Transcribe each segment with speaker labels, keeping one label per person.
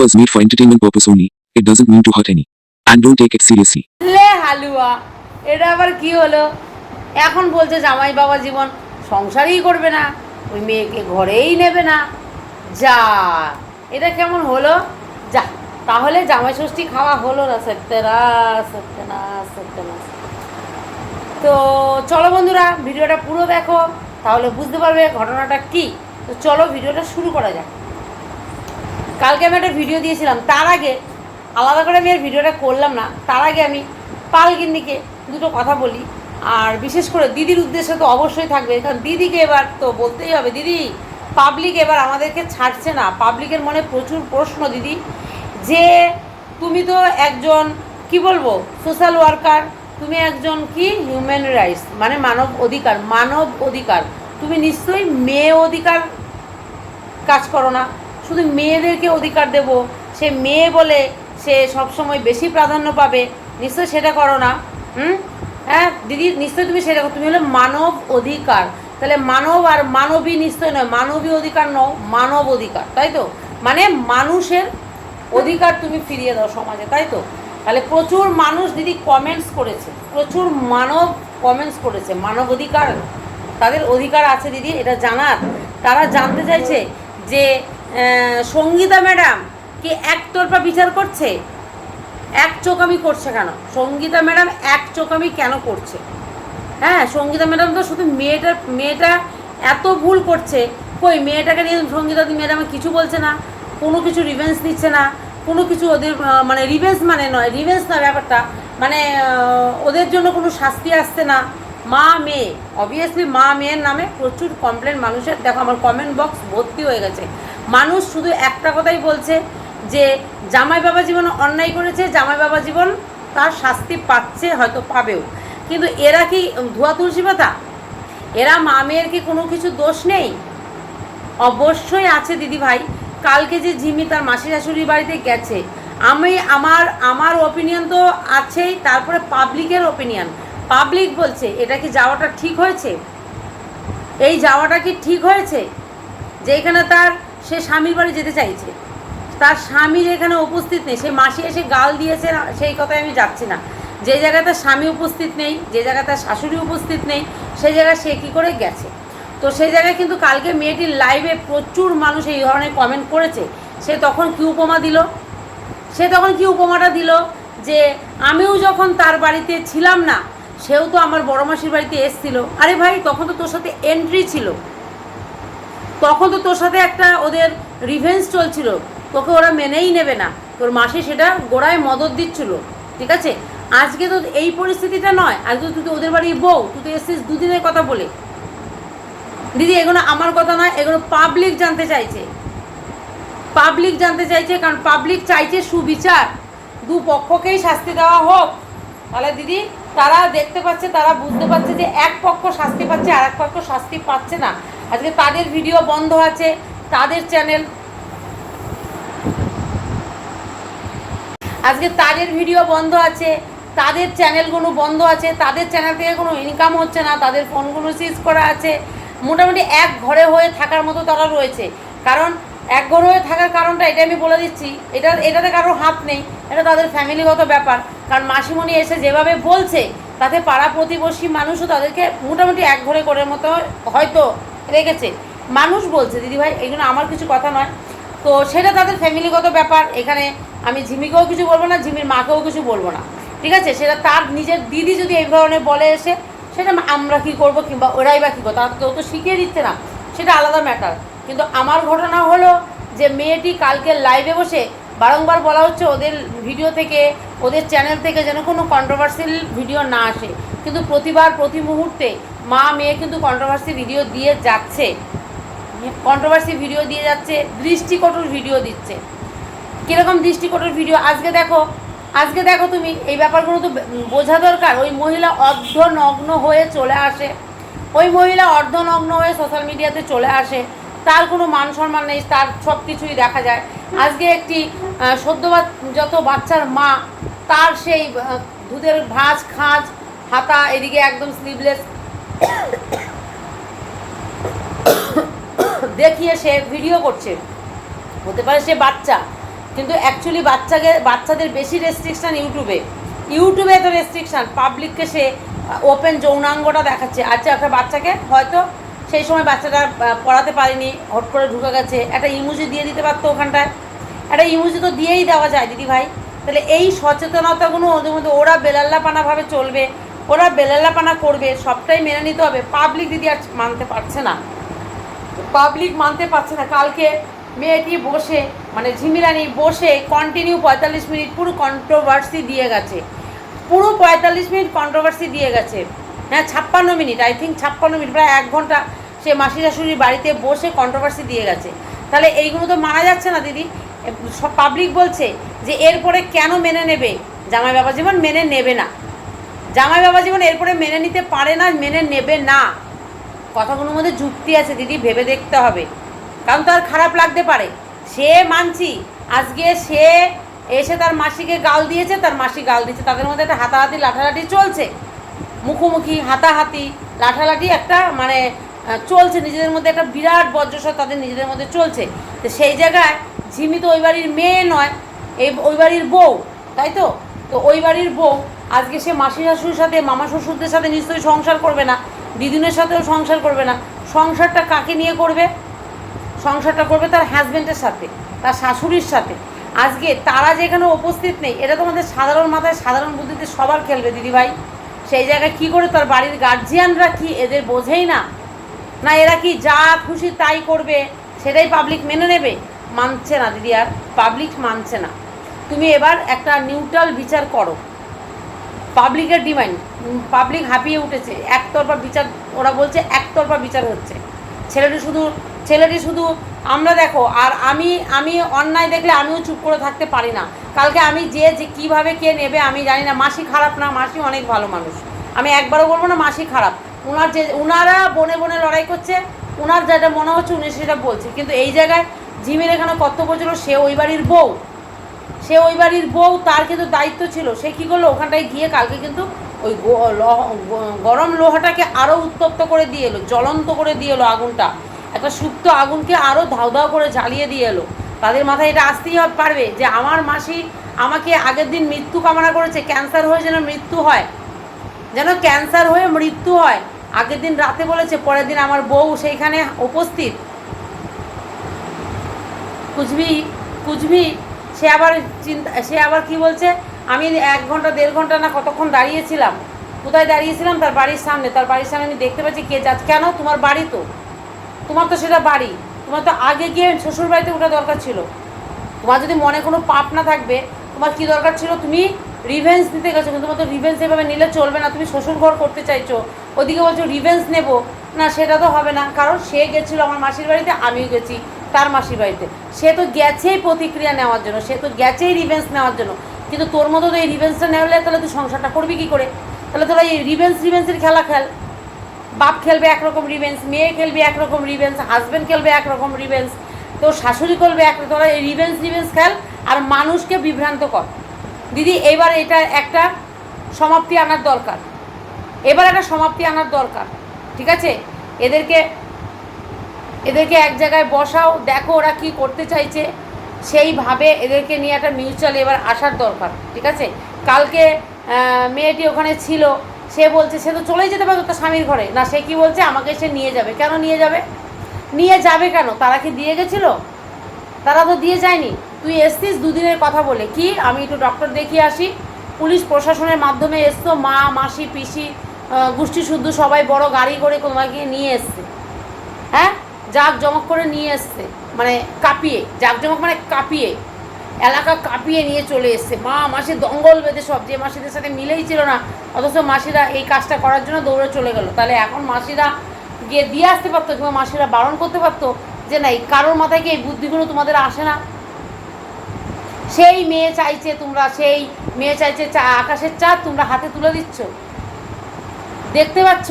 Speaker 1: was made for entertainment purpose only. It doesn't mean to hurt any. And don't take it seriously.
Speaker 2: লে হালুয়া, এটা আবার কি হলো এখন বলছে জামাই বাবা জীবন সংসারই করবে না, ওই মেয়েকে ঘরেই নেবে না যা, এটা কেমন হলো যা, তাহলে জামাই ষষ্ঠী খাওয়া হলো না সত্যনাশ সত্যনাশ সত্যনাশ তো চলো বন্ধুরা, ভিডিওটা পুরো দেখো তাহলে বুঝতে পারবে ঘটনাটা কি। তো চলো ভিডিওটা শুরু করা যাক। কালকে আমি একটা ভিডিও দিয়েছিলাম, তার আগে আলাদা করে আমি আর ভিডিওটা করলাম না, তার আগে আমি পালগিন্নিকে দুটো কথা বলি। আর বিশেষ করে দিদির উদ্দেশ্যে তো অবশ্যই থাকবে, কারণ দিদিকে এবার তো বলতেই হবে, দিদি পাবলিক এবার আমাদেরকে ছাড়ছে না। পাবলিকের মনে প্রচুর প্রশ্ন, দিদি, যে তুমি তো একজন, কি বলব সোশ্যাল ওয়ার্কার তুমি একজন কি? হিউম্যান রাইটস মানে মানব অধিকার মানব অধিকার। তুমি নিশ্চয়ই মেয়ে অধিকার কাজ করো না। শুধু মেয়েদেরকে অধিকার দেব। সে মেয়ে বলে সে সবসময় বেশি প্রাধান্য পাবে। নিশ্চয়ই সেটা করো না। হুম? হ্যাঁ দিদি, নিশ্চয়ই তুমি সেটা। তুমি হলো মানব অধিকার। তাহলে মানব আর মানবী নিশ্চয় নয়। মানবী অধিকার নও, মানব অধিকার। তাই তো? মানে মানুষের অধিকার তুমি ফিরিয়ে দাও সমাজে। তাই তো? তাহলে প্রচুর মানুষ দিদি কমেন্টস করেছে, প্রচুর মানব কমেন্টস করেছে, মানব অধিকার, তাদের অধিকার আছে দিদি, এটা জানার। তারা জানতে চাইছে যে সঙ্গীতা ম্যাডাম কি একতরফা বিচার করছে? এক চোখামি করছে কেন? সঙ্গীতা ম্যাডাম এক চোখামি কেন করছে? হ্যাঁ সঙ্গীতা ম্যাডাম তো শুধু মেয়েটার, মেয়েটা এত ভুল করছে। কই, মেয়েটাকে নিয়ে সঙ্গীতা ম্যাডাম কিছু বলছে না? কোনো কিছু রিভেন্স দিচ্ছে না? কোনো কিছু ওদের মানে রিভেন্স মানে নয় রিভেন্স না ব্যাপারটা মানে ওদের জন্য কোনো শাস্তি আসছে না। মা, মেয়ে অবভিয়াসলি মা, মেয়ের নামে প্রচুর কমপ্লেন মানুষের, দেখো আমার কমেন্ট বক্স ভর্তি হয়ে গেছে। মানুষ শুধু একটা কথাই বলছে যে, জামাই বাবা জীবন অন্যায় করেছে, জামাই বাবা জীবন তার শাস্তি পাচ্ছে, হয়তো পাবেও। কিন্তু এরা কি ধোয়া তুলসী পাতা? এরা মা, মেয়ের কি কোনো কিছু দোষ নেই? অবশ্যই আছে দিদি ভাই কালকে যে ঝিমি তার মাসি শাশুড়ির বাড়িতে গেছে, আমি আমার আমার ওপিনিয়ন তো আছেই, তারপরে পাবলিকের ওপিনিয়ন পাবলিক বলছে, এটা কি যাওয়াটা ঠিক হয়েছে? এই যাওয়াটা কি ঠিক হয়েছে? যেখানে তার, সে স্বামীর বাড়ি যেতে চাইছে। তার স্বামী যেখানে উপস্থিত নেই, সে মাসি এসে গাল দিয়েছে সেই কথায় আমি যাচ্ছি না। যে জায়গায় তার স্বামী উপস্থিত নেই, যে জায়গায় তার শাশুড়ি উপস্থিত নেই, সেই জায়গায় সে কী করে গেছে? তো সেই জায়গায় কিন্তু কালকে মেয়েটির লাইভে প্রচুর মানুষ এই ধরনের কমেন্ট করেছে। সে তখন কি উপমা দিল? সে তখন কি উপমাটা দিল? যে আমিও যখন তার বাড়িতে ছিলাম না, সেও তো আমার বড় মাসির বাড়িতে এসছিল। আরে ভাই, তখন তো তোর সাথে এন্ট্রি ছিল। তখন তো তোর সাথে একটা ওদের রিভেন্স চলছিল। তোকে ওরা মেনেই নেবে না। তোর মাসি সেটা গোড়ায় মদত দিচ্ছিল। ঠিক আছে? আজকে তো এই পরিস্থিতিটা নয়। আজকে তুই তো ওদের বাড়ির বউ। তুই তো এসছিস দুদিনের কথা বলে। দিদি, এগুলো আমার কথা নয়, এগুলো পাবলিক জানতে চাইছে। পাবলিক জানতে চাইছে, কারণ পাবলিক চাইছে সুবিচার। দু পক্ষকেই শাস্তি দেওয়া হোক। তাহলে দিদি, তারা দেখতে পাচ্ছে, তারা বুঝতে পারছে যে এক পক্ষ শাস্তি পাচ্ছে আর এক পক্ষ শাস্তি পাচ্ছে না। আজকে তাদের ভিডিও বন্ধ আছে, তাদের চ্যানেল আজকে তাদের ভিডিও বন্ধ আছে, তাদের চ্যানেলগুলো বন্ধ আছে, তাদের চ্যানেল থেকে কোনো ইনকাম হচ্ছে না, তাদের ফোনগুলো সিজ করা আছে। মোটামুটি এক ঘরে হয়ে থাকার মতো তারা রয়েছে। কারণ এক ঘরে হয়ে থাকার কারণটা এটা আমি বলে দিচ্ছি, এটা, এটাতে কারোর হাত নেই, এটা তাদের ফ্যামিলিগত ব্যাপার। কারণ মাসিমণি এসে যেভাবে বলছে, তাতে পাড়া প্রতিবেশী মানুষও তাদেরকে মোটামুটি এক ঘরে করে মতো হয়তো রেখেছে। মানুষ বলছে দিদিভাই এগুলো আমার কিছু কথা নয়। তো সেটা তাদের ফ্যামিলিগত ব্যাপার, এখানে আমি ঝিমিকেও কিছু বলব না, ঝিমির মাকেও কিছু বলব না। ঠিক আছে? সেটা তার নিজের দিদি যদি এই ধরনের বলে এসে সেটা আমরা কি করব কিংবা ওরাই বা কী করব? তার কেউ তো শিখিয়ে দিচ্ছে না। সেটা আলাদা ম্যাটার কিন্তু আমার ঘটনা হলো যে মেয়েটি কালকে লাইভে বসে বারংবার বলা হচ্ছে ওদের ভিডিও থেকে, ওদের চ্যানেল থেকে যেন কোনো কন্ট্রোভার্সিয়াল ভিডিও না আসে। কিন্তু প্রতিবার, প্রতি মুহূর্তে মা, মেয়ে কিন্তু কন্ট্রোভার্সি ভিডিও দিয়ে যাচ্ছে। কন্ট্রোভার্সি ভিডিও দিয়ে যাচ্ছে, দৃষ্টিকটুর ভিডিও দিচ্ছে। কীরকম দৃষ্টিকটুর ভিডিও আজকে দেখো আজকে দেখো তুমি, এই ব্যাপারগুলো তো বোঝা দরকার। ওই মহিলা অর্ধনগ্ন হয়ে চলে আসে। ওই মহিলা অর্ধনগ্ন হয়ে সোশ্যাল মিডিয়াতে চলে আসে। তার কোনো মান সম্মান নেই, তার সব কিছুই দেখা যায়। আজকে একটি সদ্য যত বাচ্চার মা, তার সেই দুধের ভাঁজ, খাঁজ, হাতা এদিকে একদম স্লিভলেস দেখিয়ে সে ভিডিও করছে। হতে পারে সে বাচ্চা। কিন্তু অ্যাকচুয়ালি বাচ্চাকে বাচ্চাদের বেশি রেস্ট্রিকশান ইউটিউবে। ইউটিউবে তো রেস্ট্রিকশান পাবলিককে সে ওপেন যৌনাঙ্গটা দেখাচ্ছে। আচ্ছা একটা বাচ্চাকে হয়তো সেই সময় বাচ্চাটা পড়াতে পারেনি, হট করে ঢুকে গেছে, একটা ইমুজি দিয়ে দিতে পারতো ওখানটায়। একটা ইমুজি তো দিয়েই দেওয়া যায় দিদি ভাই তাহলে এই সচেতনতাগুলো ওদের মধ্যে, ওরা বেলাল্লাপানাভাবে চলবে, ওরা বেলাল্লাপানা করবে, সবটাই মেনে নিতে হবে। পাবলিক দিদি আর মানতে পারছে না। পাবলিক মানতে পারছে না। কালকে মেয়েটি বসে মানে ঝিমিরানি বসে কন্টিনিউ পঁয়তাল্লিশ মিনিট পুরো কন্ট্রোভার্সি দিয়ে গেছে। পুরো পঁয়তাল্লিশ মিনিট কন্ট্রোভার্সি দিয়ে গেছে। হ্যাঁ ছাপ্পান্ন মিনিট আই থিঙ্ক ছাপ্পান্ন মিনিট, প্রায় এক ঘণ্টা সে মাসি শাশুড়ির বাড়িতে বসে কন্ট্রোভার্সি দিয়ে গেছে। তাহলে এইগুলো তো মানা যাচ্ছে না, দিদি। সব পাবলিক বলছে যে এরপরে কেন মেনে নেবে? জামাই বাবা জীবন মেনে নেবে না। জামাই বাবা জীবন এরপরে মেনে নিতে পারে না, মেনে নেবে না। কথাগুলোর মধ্যে যুক্তি আছে, দিদি, ভেবে দেখতে হবে। কারণ তার খারাপ লাগতে পারে। সে মানছি। আজকে সে এসে তার মাসিকে গাল দিয়েছে, তার মাসি গাল দিয়েছে। তাদের মধ্যে একটা হাতাহাতি, লাঠালাঠি চলছে। মুখোমুখি, হাতাহাতি, লাঠালাঠি একটা মানে চলছে। নিজেদের মধ্যে একটা বিরাট বজ্রসর তাদের নিজেদের মধ্যে চলছে। তো সেই জায়গায় ঝিমি তো ওই বাড়ির মেয়ে নয় এই ওই বাড়ির বউ, তাই তো? তো ওই বাড়ির বউ, আজকে সে মাসি শাশুড়ির সাথে, মামা শ্বশুরদের সাথে নিশ্চয়ই সংসার করবে না, দিদিনের সাথেও সংসার করবে না। সংসারটা কাকে নিয়ে করবে? সংসারটা করবে তার হাজব্যান্ডের সাথে, তার শাশুড়ির সাথে। আজকে তারা যেখানে উপস্থিত নেই, এটা তোমাদের সাধারণ মাথায় সাধারণ বুদ্ধিতে সবার খেলবে, দিদিভাই। সেই জায়গায় কি করে তার বাড়ির গার্জিয়ানরা কি এদের বোঝেই না? না, এরা কি যা খুশি তাই করবে, সেটাই পাবলিক মেনে নেবে? মানছে না, দিদি, আর পাবলিক মানছে না। তুমি এবার একটা নিউট্রাল বিচার করো। পাবলিকের ডিমান্ড পাবলিক হাঁপিয়ে উঠেছে। একতরফা বিচার, ওরা বলছে একতরফা বিচার হচ্ছে। ছেলেটি শুধু ছেলেটি শুধু, আমরা দেখো, আর আমি আমি অন্যায় দেখলে আমিও চুপ করে থাকতে পারি না। কালকে আমি যে যে, কীভাবে কে নেবে আমি জানি না। মাসি খারাপ না, মাসি অনেক ভালো মানুষ। আমি একবারও বলব না, মাসি খারাপ। ওনার যে ওনারা বনে বনে লড়াই করছে ওনার যেটা মনে হচ্ছে উনি সেটা বলছে। কিন্তু এই জায়গায় জিমের এখানে কর্তব্য ছিল, সে ওই বাড়ির বউ। সে ওই বাড়ির বউ, তার কিন্তু দায়িত্ব ছিল। সে কী করল? ওখানটায় গিয়ে কালকে কিন্তু ওই গরম লোহাটাকে আরও উত্তপ্ত করে দিয়ে এলো, জ্বলন্ত করে দিয়ে এলো আগুনটা। একটা সুপ্ত আগুনকে আরও ধাউ ধাউ করে জ্বালিয়ে দিয়ে এলো। তাদের মাথায় এটা আসতেই পারবে যে আমার মাসি আমাকে আগের দিন মৃত্যু কামনা করেছে, ক্যান্সার হয়ে যেন মৃত্যু হয়। যেন ক্যান্সার হয়ে মৃত্যু হয়। আগের দিন রাতে বলেছে, পরের দিন আমার বউ সেইখানে উপস্থিত। কুচবি কুচবি সে আবার চিন্তা, সে আবার কি বলছে? আমি এক ঘণ্টা, দেড় ঘণ্টা না কতক্ষণ দাঁড়িয়েছিলাম। কোথায় দাঁড়িয়েছিলাম? তার বাড়ির সামনে। তার বাড়ির সামনে আমি দেখতে পাচ্ছি কে যাচ্ছে। কেন? তোমার বাড়ি তো। তোমার তো সেটা বাড়ি। তোমার তো আগে গিয়ে শ্বশুর বাড়িতে ওঠা দরকার ছিল। তোমার যদি মনে কোনো পাপ না থাকবে, তোমার কি দরকার ছিল? তুমি রিভেন্স নিতে গেছো, কিন্তু তোমার তো রিভেন্স এভাবে নিলে চলবে না। তুমি শ্বশুর ঘর করতে চাইছো, ওদিকে বলছো রিভেন্স নেব। না, সেটা তো হবে না, কারণ সে গেছিল আমার মাসির বাড়িতে, আমিও গেছি তার মাসির বাড়িতে। সে তো গেছেই প্রতিক্রিয়া নেওয়ার জন্য, সে তো গেছেই রিভেন্স নেওয়ার জন্য। কিন্তু তোর মতো তো এই রিভেন্সটা নেওয়ালে তাহলে তুই সংসারটা করবি কী করে? তাহলে তোরা এই রিভেন্স রিভেন্সের খেলা খেল। বাপ খেলবে একরকম রিভেন্স মেয়ে খেলবে একরকম রিভেন্স হাজব্যান্ড খেলবে একরকম রিভেন্স তোর শাশুড়ি করবে এক, তোরা রিভেন্স রিভেন্স খেল আর মানুষকে বিভ্রান্ত কর। দিদি, এবার এটা একটা সমাপ্তি আনার দরকার। এবার একটা সমাপ্তি আনার দরকার, ঠিক আছে? এদেরকে এদেরকে এক জায়গায় বসাও, দেখো ওরা কি করতে চাইছে। সেইভাবে এদেরকে নিয়ে একটা মিউচুয়াল এবার আসার দরকার, ঠিক আছে? কালকে মেয়েটি ওখানে ছিল সে বলছে, সে তো চলেই যেতে পারতো তার স্বামীর ঘরে। না, সে কি বলছে? আমাকে সে নিয়ে যাবে। কেন নিয়ে যাবে? নিয়ে যাবে কেন? তারা কি দিয়ে গেছিল? তারা তো দিয়ে যায়নি। তুই এসছিস দুদিনের কথা বলে। কি? আমি একটু ডক্টর দেখিয়ে আসি। পুলিশ প্রশাসনের মাধ্যমে এসতো মা, মাসি, পিসি গোষ্ঠী শুদ্ধ, সবাই বড় গাড়ি করে তোমাকে নিয়ে এসছে। হ্যাঁ? জাক জমক করে নিয়ে এসছে। মানে কাঁপিয়ে। জাক জমক মানে কাঁপিয়ে। এলাকা কাঁপিয়ে নিয়ে চলে এসছে। মা, মাসি দঙ্গল বেঁধে সব, যে মাসিদের সাথে মিলেই ছিল না, অথচ মাসিরা এই কাজটা করার জন্য দৌড়ে চলে গেল। তাহলে এখন মাসিরা গিয়ে দিয়ে আসতে পারতো কিংবা মাসিরা বারণ করতে পারতো যে না, এই কারোর মাথায় কি এই বুদ্ধিগুলো তোমাদের আসে না? সেই মেয়ে চাইছে তোমরা, সেই মেয়ে চাইছে চা, আকাশের চাঁদ তোমরা হাতে তুলে দিচ্ছ। দেখতে পাচ্ছ?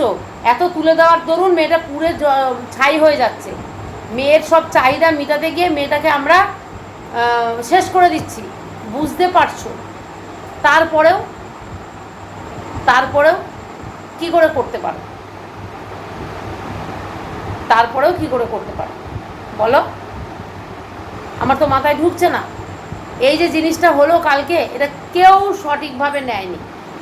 Speaker 2: এত তুলে দেওয়ার দরুন মেয়েটা পুরে ছাই হয়ে যাচ্ছে। মেয়ের সব চাহিদা মেটাতে গিয়ে মেয়েটাকে আমরা শেষ করে দিচ্ছি। বুঝতে পারছ? তারপরেও তারপরেও কি করে করতে পারো? তারপরেও কি করে করতে পারো? বলো? আমার তো মাথায় ঢুকছে না। এই যে জিনিসটা হলো কালকে, এটা কেউ সঠিকভাবে নেয়নি।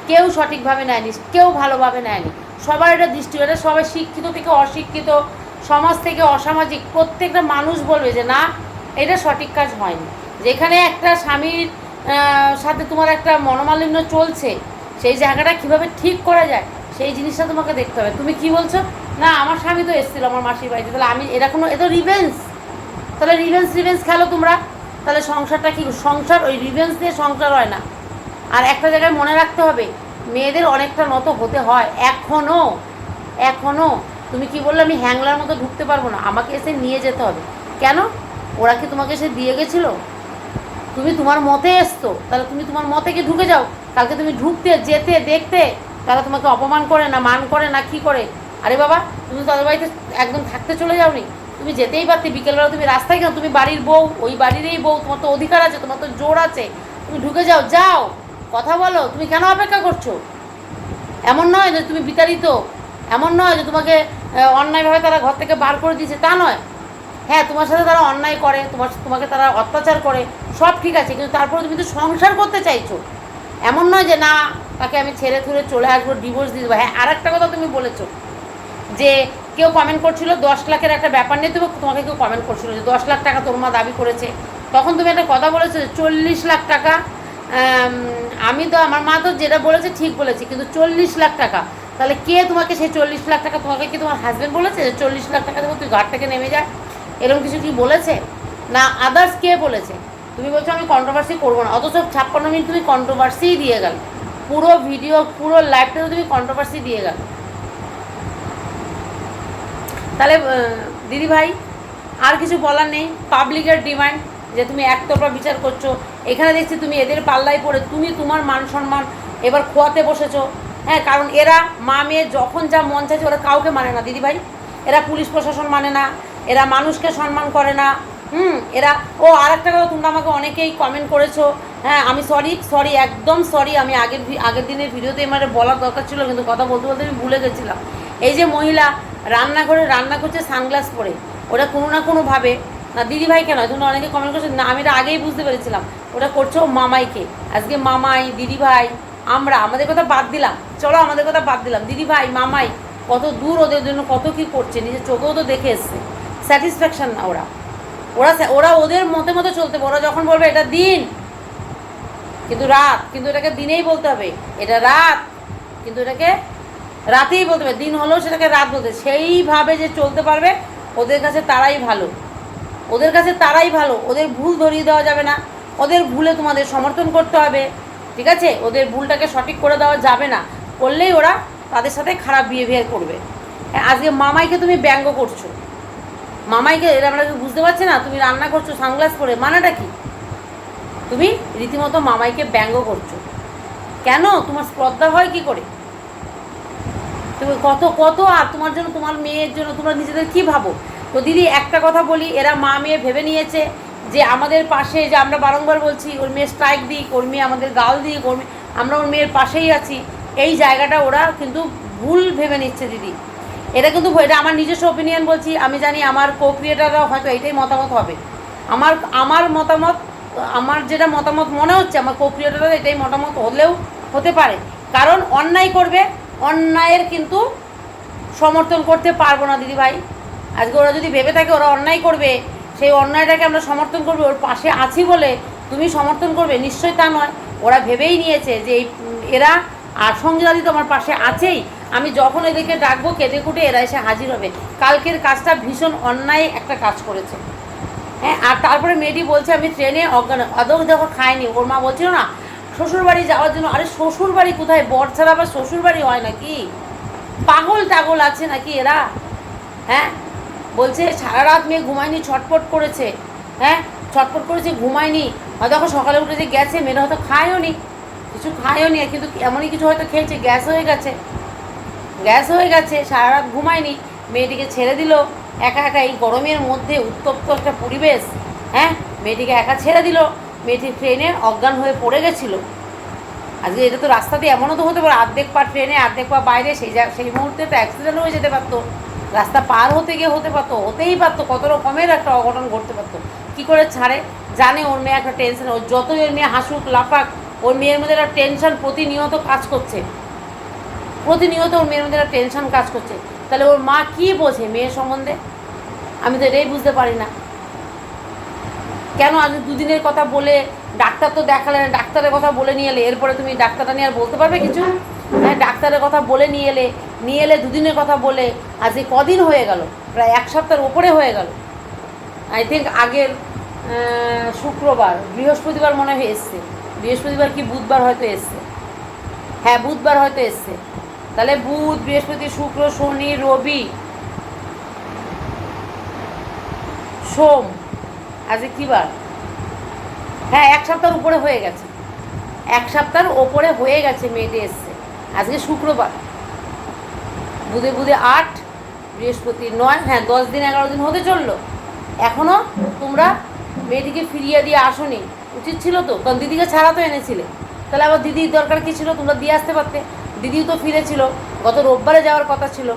Speaker 2: কেউ সঠিকভাবে নেয়নি, কেউ ভালোভাবে নেয়নি। সবার এটা দৃষ্টি এটা সবাই শিক্ষিত থেকে অশিক্ষিত, সমাজ থেকে অসামাজিক। প্রত্যেকটা মানুষ বলবে যে, না এটা সঠিক কাজ হয়নি। যেখানে একটা স্বামীর সাথে তোমার একটা মনোমালিন্য চলছে, সেই জায়গাটা কীভাবে ঠিক করা যায়, সেই জিনিসটা তোমাকে দেখতে হবে। তুমি কি বলছো? না, আমার স্বামী তো এসেছিল, আমার মাসির বাড়িতে। তাহলে আমি, এটা কোনো, এটা রিভেন্স তাহলে রিভেন্স রিভেন্স খেলো তোমরা। তাহলে সংসারটা কি, সংসার, ওই রিভেন্স দিয়ে সংসার হয় না। আর একটা জায়গায় মনে রাখতে হবে, মেয়েদের অনেকটা নত হতে হয় এখনও এখনও তুমি কি বললে, আমি হ্যাংলার মতো ঢুকতে পারব না? আমাকে এসে নিয়ে যেতে হবে। কেন? ওরা কি তোমাকে এসে দিয়ে গেছিল? তুমি তোমার মতে এসতো তাহলে তুমি তোমার মতে কি ঢুকে যাও। কালকে তুমি ঢুকতে, যেতে, দেখতে তারা তোমাকে অপমান করে না, মান করে না, কি করে? আরে বাবা, তুমি তাদের বাড়িতে একদম থাকতে চলে যাওনি। তুমি যেতেই পারতে, বিকেলবেলা তুমি রাস্তায় কেন? তুমি বাড়ির বউ, ওই বাড়িরই বউ, তোমার তো অধিকার আছে, তোমার তো জোর আছে। তুমি ঢুকে যাও যাও। কথা বলো, তুমি কেন অপেক্ষা করছ? এমন নয় যে তুমি বিতাড়িত। এমন নয় যে তোমাকে অন্যায়ভাবে তারা ঘর থেকে বার করে দিয়েছে, তা নয়। হ্যাঁ তোমার সাথে তারা অন্যায় করে, তোমার তোমাকে তারা অত্যাচার করে, সব ঠিক আছে, কিন্তু তারপরে তুমি তো সংসার করতে চাইছো। এমন নয় যে না, তাকে আমি ছেড়ে থুড়ে চলে আসব ডিভোর্স দিয়ে দেবো। হ্যাঁ আর একটা কথা তুমি বলেছ, যে কেউ কমেন্ট করছিল দশ লাখের একটা ব্যাপার নিয়ে, তুমি তোমাকে কেউ কমেন্ট করছিল যে দশ লাখ টাকা তোর মা দাবি করেছে। তখন তুমি একটা কথা বলেছ যে চল্লিশ লাখ টাকা আমি তো, আমার মা তো যেটা বলেছে ঠিক বলেছে, কিন্তু চল্লিশ লাখ টাকা, তাহলে কে তোমাকে সেই চল্লিশ লাখ টাকা তোমাকে কি তোমার হাজব্যান্ড বলেছে যে চল্লিশ লাখ টাকা দেবো তুই ঘাট থেকে নেমে যা? এরকম কিছু কি বলেছে? না আদার্স কে বলেছে? তুমি বলছো আমি কন্ট্রোভার্সি করব না। অথচ ছাপ্পান্ন মিনিট তুমি কন্ট্রোভার্সিই দিয়ে গেল। পুরো ভিডিও পুরো লাইভটাতে তুমি কন্ট্রোভার্সি দিয়ে গেল। তাহলে দিদি ভাই আর কিছু বলার নেই? পাবলিকের ডিমান্ড যে তুমি একতরফা বিচার করছ। এখানে দেখছি তুমি এদের পাল্লায় পড়ে, তুমি তোমার মান সম্মান এবার খোয়াতে বসেছো। হ্যাঁ কারণ এরা মা মেয়ে যখন যা মন চাইছে, ওরা কাউকে মানে না। দিদি ভাই এরা পুলিশ প্রশাসন মানে না। এরা মানুষকে সম্মান করে না। হুম, এরা, ও আর একটা কথা তোমরা আমাকে অনেকেই কমেন্ট করেছ। হ্যাঁ আমি সরি সরি একদম সরি আমি আগের আগের দিনের ভিডিওতে আমার বলার দরকার ছিল, কিন্তু কথা বলতে বলতে আমি ভুলে গেছিলাম। এই যে মহিলা, রান্নাঘরে রান্না করছে সানগ্লাস পরে ওটা কোনো না কোনোভাবে না দিদিভাই কেন তোমরা অনেকে কমেন্ট করছে, না, আমি এটা আগেই বুঝতে পেরেছিলাম ওটা করছ মামাইকে। আজকে মামাই, দিদিভাই, আমরা, আমাদের কথা বাদ দিলাম, চলো আমাদের কথা বাদ দিলাম। দিদিভাই, মামাই, কত দূর ওদের জন্য কত কি করছে, নিজের চোখেও তো দেখে এসছে। স্যাটিসফ্যাকশন না ওরা ওরা ওরা ওদের মতে মতো চলতে ওরা যখন বলবে, এটা দিন, কিন্তু রাত, কিন্তু এটাকে দিনেই বলতে হবে। এটা রাত, কিন্তু এটাকে রাতেই বলতে হবে। দিন হলেও সেটাকে রাত বলতে সেইভাবে যে চলতে পারবে, ওদের কাছে তারাই ভালো। ওদের কাছে তারাই ভালো। ওদের ভুল ধরিয়ে দেওয়া যাবে না। ওদের ভুলে তোমাদের সমর্থন করতে হবে। ঠিক আছে? ওদের ভুলটাকে সঠিক করে দেওয়া যাবে না। করলেই ওরা তাদের সাথে খারাপ বিহেভিয়ার করবে। আজকে মামাইকে তুমি ব্যঙ্গ করছ। মামাইকে এরা আমরা বুঝতে পারছি না? তুমি রান্না করছ সানগ্লাস পরে, মানাটা কি? তুমি রীতিমতো মামাইকে ব্যঙ্গ করছ। কেন? তোমার স্পর্ধা হয় কি করে? তুমি কত কত আর তোমার জন্য, তোমার মেয়ের জন্য, তোমরা নিজেদের কি ভাবো? তো দিদি, একটা কথা বলি, এরা মা মেয়ে ভেবে নিয়েছে যে আমাদের পাশে যে আমরা বারংবার বলছি, ওর মেয়ে স্ট্রাইক দিই ওর মেয়ে আমাদের গাল দিই ওর আমরা ওর মেয়ের পাশেই আছি। এই জায়গাটা ওরা কিন্তু ভুল ভেবে নিচ্ছে দিদি। এটা কিন্তু এটা আমার নিজস্ব ওপিনিয়ন বলছি, আমি জানি আমার কো ক্রিয়েটাররাও হয়তো এইটাই মতামত হবে। আমার আমার মতামত, আমার যেটা মতামত মনে হচ্ছে, আমার কো ক্রিয়েটাররা এটাই মতামত হলেও হতে পারে। কারণ অন্যায় করবে, অন্যায়ের কিন্তু সমর্থন করতে পারব না দিদি ভাই আজকে ওরা যদি ভেবে থাকে ওরা অন্যায় করবে, সেই অন্যায়টাকে আমরা সমর্থন করবে, ওর পাশে আছি বলে তুমি সমর্থন করবে, নিশ্চয়ই তা নয়। ওরা ভেবেই নিয়েছে যে এরা আর সঙ্গীতাদি তো আমার পাশে আছেই। আমি যখন এদেরকে ডাকবো কেটে কুটে এরা এসে হাজির হবে। কালকের কাজটা ভীষণ অন্যায় একটা কাজ করেছে। হ্যাঁ আর তারপরে মেয়েটি বলছে, আমি ট্রেনে অজ্ঞান আদৌ দেখো খাইনি ওর মা বলছিল না শ্বশুর বাড়ি যাওয়ার জন্য আরে শ্বশুর বাড়ি কোথায়? বর ছাড়া আবার শ্বশুর বাড়ি হয় নাকি? পাগল টাগল আছে নাকি এরা? হ্যাঁ? বলছে, সারা রাত মেয়ে ঘুমায়নি ছটপট করেছে। হ্যাঁ ছটপট করেছে, ঘুমায়নি। হয়তো এখন সকালে উঠে যে গেছে মেয়েরা হয়তো খায়ও নি কিছু খায়ও নি কিন্তু এমনই কিছু হয়তো খেয়েছে, গ্যাস হয়ে গেছে। গ্যাস হয়ে গেছে সারা রাত ঘুমায়নি। মেয়েটিকে ছেড়ে দিল। একা একা এই গরমের মধ্যে উত্তপ্ত একটা পরিবেশ হ্যাঁ? মেয়েটিকে একা ছেড়ে দিল। মেয়েটি ট্রেনে অজ্ঞান হয়ে পড়ে গেছিল। আজকে এটা তো রাস্তাতে এমনও তো হতে পারে অর্ধেক পা ট্রেনে অর্ধেক পা বাইরে, সেই সেই মুহূর্তে তো অ্যাক্সিডেন্ট হয়ে যেতে পারতো। রাস্তা পার হতে গিয়ে হতে পারতো, হতেই পারতো, কত রকমের একটা অঘটন ঘটতে পারতো। কী করে ছাড়ে? জানে ওর মেয়ে একটা টেনশন ওর যতই ওর মেয়ে হাসুক, লাফাক, ওর মেয়ের মধ্যে একটা টেনশন প্রতিনিয়ত কাজ করছে। প্রতিনিয়ত ওর মেয়ের মধ্যে একটা টেনশন কাজ করছে। তাহলে ওর মা কী বোঝে মেয়ের সম্বন্ধে? আমি তো এটাই বুঝতে পারি না। কেন আজ দুদিনের কথা বলে ডাক্তার তো দেখালে না, ডাক্তারের কথা বলে নিয়ে এলে, এরপরে তুমি ডাক্তারটা নিয়ে আর বলতে পারবে কিছু? হ্যাঁ ডাক্তারের কথা বলে নিয়ে এলে নিয়ে এলে দুদিনের কথা বলে আজকে কদিন হয়ে গেল, প্রায় এক সপ্তাহের ওপরে হয়ে গেল। আই থিঙ্ক আগের শুক্রবার, বৃহস্পতিবার মনে হয় এসছে। বৃহস্পতিবার কি বুধবার হয়তো এসছে। হ্যাঁ বুধবার হয়তো এসছে। তাহলে বুধ, বৃহস্পতি, শুক্র, শনি, রবি, সোম আজকে কী বার? হ্যাঁ এক সপ্তাহের উপরে হয়ে গেছে। এক সপ্তাহের ওপরে হয়ে গেছে মেয়েটি এসছে। আজকে শুক্রবার। বুধে বুধে আট, বৃহস্পতি নয় হ্যাঁ দশ দিন, এগারো দিন হতে চলল। এখনও তোমরা মেয়েটিকে ফিরিয়ে দিয়ে আসোনি। উচিত ছিল তো? কারণ দিদিকে ছাড়া তো এনেছিলে। তাহলে আবার দিদির দরকার কী ছিল? তোমরা দিয়ে আসতে পারতে। দিদিও তো ফিরেছিল গত রোববারে যাওয়ার কথা ছিল।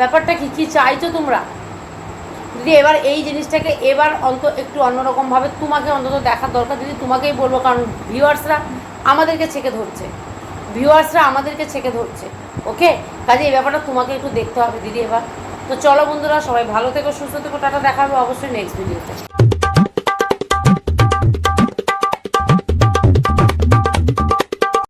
Speaker 2: ব্যাপারটা কি, কী চাইছো তোমরা? দিদি, এবার এই জিনিসটাকে এবার অন্ত, একটু অন্যরকমভাবে তোমাকে অন্তত দেখার দরকার। দিদি, তোমাকেই বলব, কারণ ভিউয়ার্সরা আমাদেরকে ছেঁকে ধরছে। ভিউয়ার্সরা আমাদেরকে ছেঁকে ধরছে, ওকে? কাজে এই ব্যাপারটা তোমাকে একটু দেখতে হবে দিদি এবার। তো চলো বন্ধুরা, সবাই ভালো থেকো, সুস্থ থেকো, টাটা দেখা হবে অবশ্যই নেক্সট ভিডিওতে